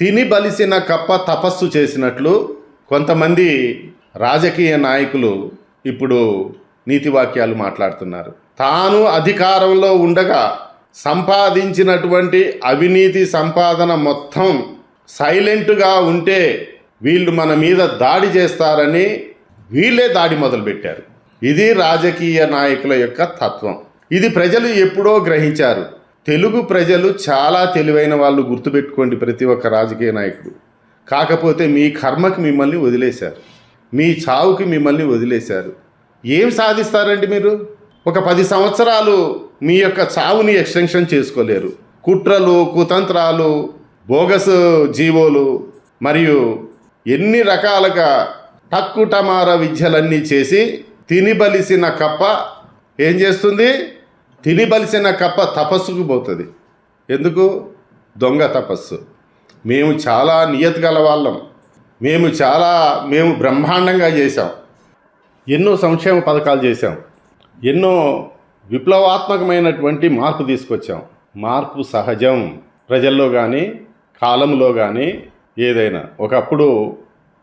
తిని బలిసిన కప్ప తపస్సు చేసినట్లు కొంతమంది రాజకీయ నాయకులు ఇప్పుడు నీతి వాక్యాలు మాట్లాడుతున్నారు. తాను అధికారంలో ఉండగా సంపాదించినటువంటి అవినీతి సంపాదన మొత్తం సైలెంట్గా ఉంటే వీళ్ళు మన మీద దాడి చేస్తారని వీళ్ళే దాడి మొదలుపెట్టారు. ఇది రాజకీయ నాయకుల యొక్క తత్వం. ఇది ప్రజలు ఎప్పుడో గ్రహించారు. తెలుగు ప్రజలు చాలా తెలివైన వాళ్ళు గుర్తుపెట్టుకోండి ప్రతి ఒక్క రాజకీయ నాయకుడు. కాకపోతే మీ కర్మకి మిమ్మల్ని వదిలేశారు. మీ చావుకి మిమ్మల్ని వదిలేశారు. ఏం సాధిస్తారండి మీరు? ఒక పది సంవత్సరాలు మీ యొక్క చావుని ఎక్స్టెన్షన్ చేసుకోలేరు. కుట్రలు కుతంత్రాలు బోగస్ జీవోలు మరియు ఎన్ని రకాలుగా టక్కుటమార విద్యలన్నీ చేసి తిని బలిసిన కప్ప ఏం చేస్తుంది? తిని బలిసిన కప్ప తపస్సుకు పోతుంది. ఎందుకు? దొంగ తపస్సు. మేము చాలా నియత గల వాళ్ళం. మేము చాలా మేము బ్రహ్మాండంగా చేశాం. ఎన్నో సంక్షేమ పథకాలు చేశాం. ఎన్నో విప్లవాత్మకమైనటువంటి మార్పు తీసుకొచ్చాం. మార్పు సహజం. ప్రజల్లో కానీ కాలంలో కానీ ఏదైనా. ఒకప్పుడు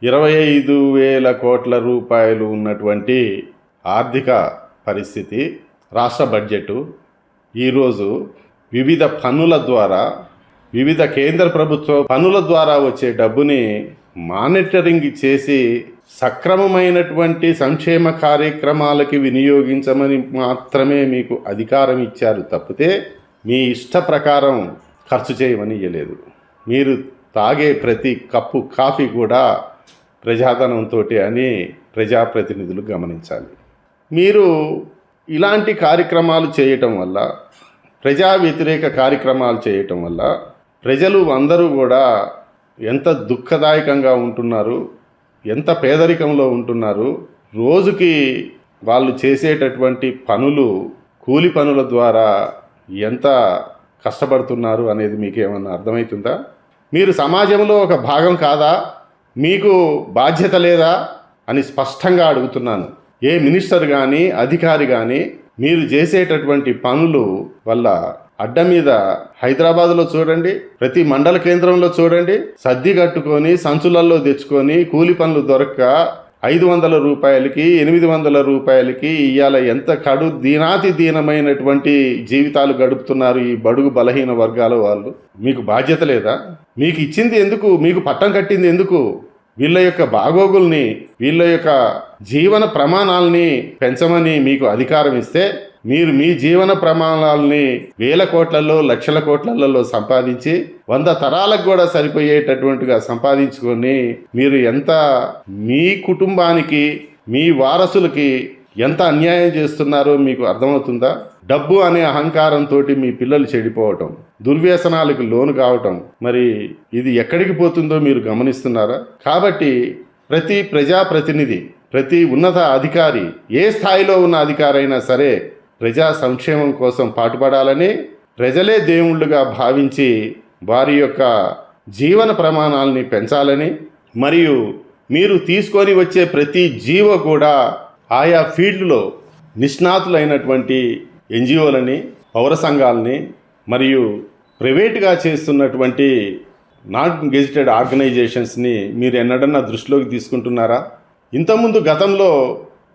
ఇరవై ఐదు వేల కోట్ల రూపాయలు ఉన్నటువంటి ఆర్థిక పరిస్థితి రాష్ట్ర బడ్జెటు. ఈరోజు వివిధ పన్నుల ద్వారా వివిధ కేంద్ర ప్రభుత్వ పనుల ద్వారా వచ్చే డబ్బుని మానిటరింగ్ చేసి సక్రమమైనటువంటి సంక్షేమ కార్యక్రమాలకి వినియోగించమని మాత్రమే మీకు అధికారం ఇచ్చారు తప్పితే మీ ఇష్ట ప్రకారం ఖర్చు చేయమని ఇవ్వలేదు మీరు తాగే ప్రతి కప్పు కాఫీ కూడా ప్రజాధనంతో అని ప్రజాప్రతినిధులు గమనించాలి. మీరు ఇలాంటి కార్యక్రమాలు చేయటం వల్ల ప్రజా వ్యతిరేక కార్యక్రమాలు చేయటం వల్ల ప్రజలు అందరూ కూడా ఎంత దుఃఖదాయకంగా ఉంటున్నారు ఎంత పేదరికంలో ఉంటున్నారు రోజుకి వాళ్ళు చేసేటటువంటి పనులు కూలి పనుల ద్వారా ఎంత కష్టపడుతున్నారు అనేది మీకు ఏమన్నా అర్థమవుతుందా మీరు సమాజంలో ఒక భాగం కాదా? మీకు బాధ్యత లేదా? అని స్పష్టంగా అడుగుతున్నాను. ఏ మినిస్టర్ కానీ అధికారి కానీ మీరు చేసేటటువంటి పనులు వల్ల అడ్డ మీద హైదరాబాద్లో చూడండి ప్రతి మండల కేంద్రంలో చూడండి సర్ది కట్టుకొని సంచులల్లో తెచ్చుకొని కూలి పనులు దొరక్క ఐదు వందల రూపాయలకి ఎనిమిది వందల రూపాయలకి ఇవాళ ఎంత కడు దీనాతి దీనమైనటువంటి జీవితాలు గడుపుతున్నారు ఈ బడుగు బలహీన వర్గాల వాళ్ళు. మీకు బాధ్యత లేదా? మీకు ఇచ్చింది ఎందుకు? మీకు పట్టం కట్టింది ఎందుకు? వీళ్ళ యొక్క బాగోగుల్ని వీళ్ళ యొక్క జీవన ప్రమాణాలని పెంచమని మీకు అధికారం ఇస్తే మీరు మీ జీవన ప్రమాణాలని వేల కోట్లలో లక్షల కోట్లలో సంపాదించి వంద తరాలకు కూడా సరిపోయేటటువంటిగా సంపాదించుకొని మీరు ఎంత మీ కుటుంబానికి మీ వారసులకి ఎంత అన్యాయం చేస్తున్నారో మీకు అర్థమవుతుందా? డబ్బు అనే అహంకారంతో మీ పిల్లలు చెడిపోవటం దుర్వ్యసనాలకు లోను కావటం మరి ఇది ఎక్కడికి పోతుందో మీరు గమనిస్తున్నారా? కాబట్టి ప్రతి ప్రజాప్రతినిధి ప్రతి ఉన్నత అధికారి ఏ స్థాయిలో ఉన్న అధికారైనా సరే ప్రజా సంక్షేమం కోసం పాటుపడాలని ప్రజలే దేవుళ్ళుగా భావించి వారి యొక్క జీవన ప్రమాణాలని పెంచాలని మరియు మీరు తీసుకొని వచ్చే ప్రతి జీవ కూడా ఆయా ఫీల్డ్లో నిష్ణాతులైనటువంటి ఎన్జిఓలని పౌర సంఘాలని మరియు ప్రైవేట్గా చేస్తున్నటువంటి నాన్ గెజిటెడ్ ఆర్గనైజేషన్స్ని మీరు ఎన్నడన్నా దృష్టిలోకి తీసుకుంటున్నారా? ఇంతకుముందు గతంలో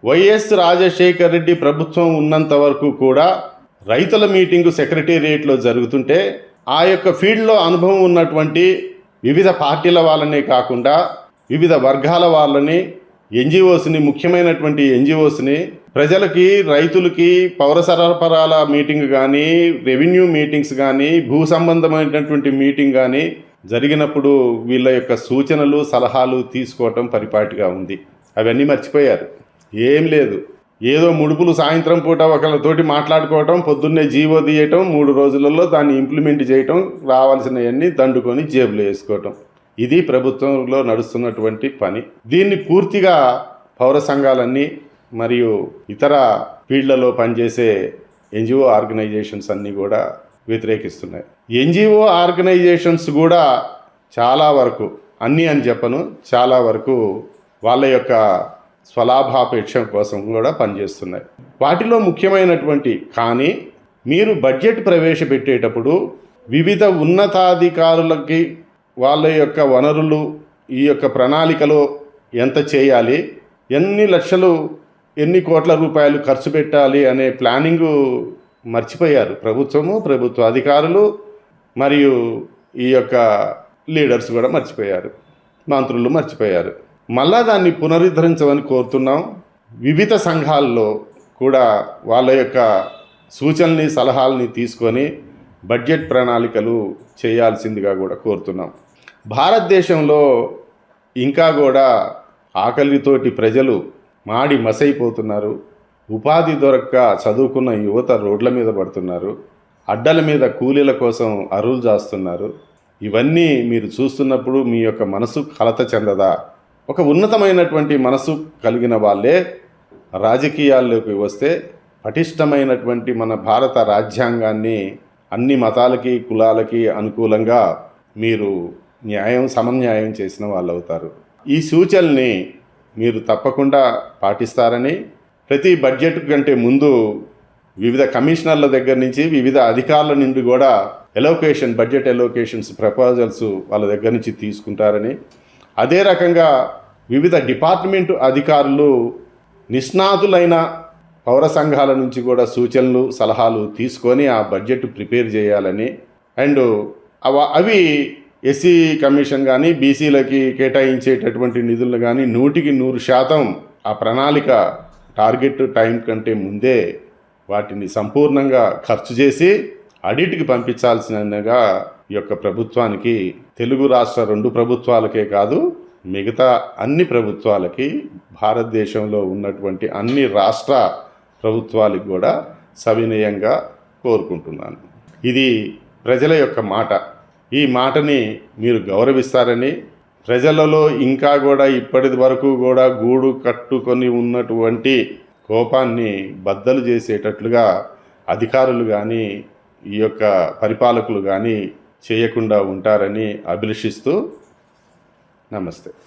వైఎస్ రాజశేఖర్ రెడ్డి ప్రభుత్వం ఉన్నంత వరకు కూడా రైతుల మీటింగు సెక్రటేరియట్లో జరుగుతుంటే ఆ యొక్క ఫీల్డ్లో అనుభవం ఉన్నటువంటి వివిధ పార్టీల వాళ్ళనే కాకుండా వివిధ వర్గాల వాళ్ళని ఎన్జిఓస్ని ముఖ్యమైనటువంటి ఎన్జిఓస్ని ప్రజలకి రైతులకి పౌర సరఫరాల మీటింగ్ కానీ రెవెన్యూ మీటింగ్స్ కానీ భూ సంబంధమైనటువంటి మీటింగ్ కానీ జరిగినప్పుడు వీళ్ళ యొక్క సూచనలు సలహాలు తీసుకోవటం పరిపాటిగా ఉంది. అవన్నీ మర్చిపోయారు. ఏం లేదు. ఏదో ముడుపులు సాయంత్రం పూట ఒకళ్ళతోటి మాట్లాడుకోవటం పొద్దున్నే జీవో తీయటం మూడు రోజులలో దాన్ని ఇంప్లిమెంట్ చేయటం రావాల్సినవన్నీ దండుకొని జేబులో వేసుకోవటం. ఇది ప్రభుత్వంలో నడుస్తున్నటువంటి పని. దీన్ని పూర్తిగా పౌర సంఘాలన్నీ మరియు ఇతర ఫీల్డ్లలో పనిచేసే ఎన్జిఓ ఆర్గనైజేషన్స్ అన్నీ కూడా వ్యతిరేకిస్తున్నాయి. ఎన్జిఓ ఆర్గనైజేషన్స్ కూడా చాలా వరకు అన్నీ అని చెప్పను చాలా వరకు వాళ్ళ యొక్క స్వలాభాపేక్ష కోసం కూడా పనిచేస్తున్నాయి. వాటిలో ముఖ్యమైనటువంటి కానీ మీరు బడ్జెట్ ప్రవేశపెట్టేటప్పుడు వివిధ ఉన్నతాధికారులకి వాళ్ళ యొక్క వనరులు ఈ యొక్క ప్రణాళికలో ఎంత చేయాలి ఎన్ని లక్షలు ఎన్ని కోట్ల రూపాయలు ఖర్చు పెట్టాలి అనే ప్లానింగు మర్చిపోయారు. ప్రభుత్వము ప్రభుత్వ అధికారులు మరియు ఈ యొక్క లీడర్స్ కూడా మర్చిపోయారు. మంత్రులు మర్చిపోయారు. మళ్ళా దాన్ని పునరుద్ధరించమని కోరుతున్నాం. వివిధ సంఘాల్లో కూడా వాళ్ళ యొక్క సూచనల్ని సలహాలని తీసుకొని బడ్జెట్ ప్రణాళికలు చేయాల్సిందిగా కూడా కోరుతున్నాం. భారతదేశంలో ఇంకా కూడా ఆకలితోటి ప్రజలు మాడి మసైపోతున్నారు. ఉపాధి దొరక్క చదువుకున్న యువత రోడ్ల మీద పడుతున్నారు. అడ్డల మీద కూలీల కోసం అరువులు చేస్తున్నారు ఇవన్నీ మీరు చూస్తున్నప్పుడు మీ యొక్క మనసు కలత చెందదా? ఒక ఉన్నతమైనటువంటి మనసు కలిగిన వాళ్ళే రాజకీయాల్లోకి వస్తే పటిష్టమైనటువంటి మన భారత రాజ్యాంగాన్ని అన్ని మతాలకి కులాలకి అనుకూలంగా మీరు న్యాయం సమన్యాయం చేసిన వాళ్ళు అవుతారు ఈ సూచనల్ని మీరు తప్పకుండా పాటిస్తారని ప్రతి బడ్జెట్ కంటే ముందు వివిధ కమిషనర్ల దగ్గర నుంచి వివిధ అధికారుల నుండి కూడా ఎలోకేషన్ బడ్జెట్ ఎలోకేషన్స్ ప్రపోజల్స్ వాళ్ళ దగ్గర నుంచి తీసుకుంటారని. అదే రకంగా వివిధ డిపార్ట్మెంటు అధికారులు నిష్ణాతులైన పౌర సంఘాల నుంచి కూడా సూచనలు సలహాలు తీసుకొని ఆ బడ్జెట్ ప్రిపేర్ చేయాలని. అండ్ అవ అవి ఎస్సీ కమిషన్ కానీ బీసీలకి కేటాయించేటటువంటి నిధులను కానీ నూటికి నూరు శాతం ఆ ప్రణాళిక టార్గెట్ టైం కంటే ముందే వాటిని సంపూర్ణంగా ఖర్చు చేసి ఆడిట్కి పంపించాల్సినగా ఈ యొక్క ప్రభుత్వానికి తెలుగు రాష్ట్ర రెండు ప్రభుత్వాలకే కాదు మిగతా అన్ని ప్రభుత్వాలకి భారతదేశంలో ఉన్నటువంటి అన్ని రాష్ట్ర ప్రభుత్వాలకు కూడా సవినయంగా కోరుకుంటున్నాను. ఇది ప్రజల యొక్క మాట. ఈ మాటని మీరు గౌరవిస్తారని ప్రజలలో ఇంకా కూడా ఇప్పటి వరకు కూడా గూడు కట్టుకొని ఉన్నటువంటి కోపాన్ని బద్దలు చేసేటట్లుగా అధికారులు కానీ ఈ యొక్క పరిపాలకులు కానీ చేయకుండా ఉంటారని అభిలషిస్తూ నమస్తే.